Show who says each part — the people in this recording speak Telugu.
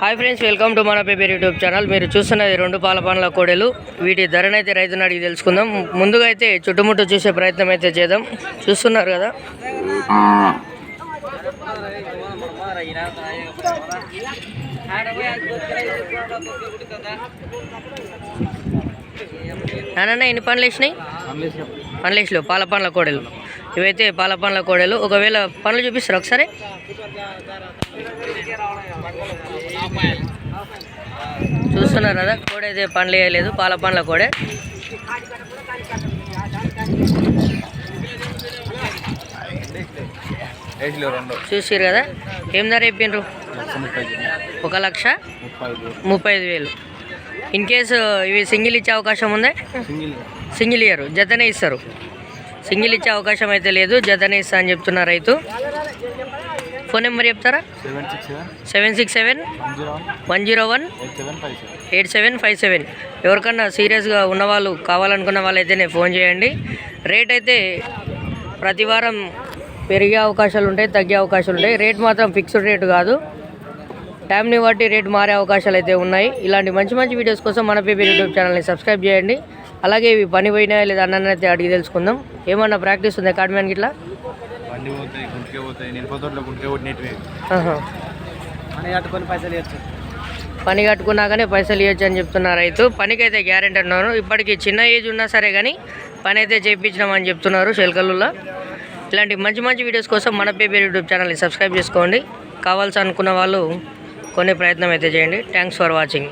Speaker 1: హాయ్ ఫ్రెండ్స్ వెల్కమ్ టు మన పేపర్ యూట్యూబ్ ఛానల్ మీరు చూస్తున్నది రెండు పాల పండ్ల కోడెలు. వీటి ధరనైతే రైతుని అడిగి తెలుసుకుందాం. ముందుగా అయితే చుట్టుముట్టు చూసే ప్రయత్నం అయితే చేద్దాం. చూస్తున్నారు కదా? నాన్న ఎన్ని పండ్లు వేసినాయి? పండ్లు వేసినావు పాల పండ్ల కోడెలు. ఇవైతే పాల పండ్ల కోడెలు. ఒకవేళ పండ్లు చూపిస్తారు ఒకసారి? చూస్తున్నారు కదా కోడె అయితే పండ్లు వేయలేదు పాల పండ్ల కోడె. చూసారు కదా ఏం ధర చెప్పిండ్రు ఒక లక్ష
Speaker 2: ముప్పై ఐదు
Speaker 1: వేలు. ఇన్ కేసు ఇవి సింగిల్ ఇచ్చే అవకాశం ఉందా?
Speaker 2: సింగిల్.
Speaker 1: సింగిల్ ఇయర్ జతనే ఇస్తారు. సింగిల్ ఇచ్చే అవకాశం అయితే లేదు. జతనే ఇస్తా అని చెప్తున్నారు రైతు. ఫోన్ నెంబర్ చెప్తారా? Seven six seven.
Speaker 2: One zero one.
Speaker 1: One zero one.
Speaker 2: Eight seven five seven.
Speaker 1: Eight seven five seven. ఎవరికన్నా సీరియస్గా ఉన్నవాళ్ళు కావాలనుకున్న వాళ్ళైతేనే ఫోన్ చేయండి. రేట్ అయితే ప్రతి వారం పెరిగే అవకాశాలు ఉంటాయి తగ్గే అవకాశాలు ఉంటాయి. రేట్ మాత్రం ఫిక్స్డ్ రేట్ కాదు. టైంని బట్టి రేట్ మారే అవకాశాలు అయితే ఉన్నాయి. ఇలాంటి మంచి మంచి వీడియోస్ కోసం మన పేపర్ యూట్యూబ్ ఛానల్ని సబ్స్క్రైబ్ చేయండి. అలాగే ఇవి పని పోయినాయా లేదా అన్న అయితే అడిగి తెలుసుకుందాం. ఏమన్నా ప్రాక్టీస్ ఉంది అకాడమీకి ఇట్లా
Speaker 2: బండి పోతాయి గుంటకే పోతాయి నేను పొద్దుట్లో గుంటకే కొట్టినట్టువే.
Speaker 1: ఆహా.
Speaker 2: అని కట్టుకొని పైసలు ఇవ్వచ్చు.
Speaker 1: పని కట్టుకున్నాకనే పైసలు ఇవ్వచ్చు అని చెప్తున్నారు రైతు. పనికి అయితే గ్యారెంటీ అన్నారు. ఇప్పటికి చిన్న ఏజ్ ఉన్నా సరే కానీ పని అయితే చేయించినామని చెప్తున్నారు చెలకల్లులో ఇలాంటి మంచి మంచి వీడియోస్ కోసం మన పేపర్ యూట్యూబ్ ఛానల్ని సబ్స్క్రైబ్ చేసుకోండి. కావాల్సి అనుకున్న వాళ్ళు కొనే ప్రయత్నం అయితే చేయండి. Thanks for watching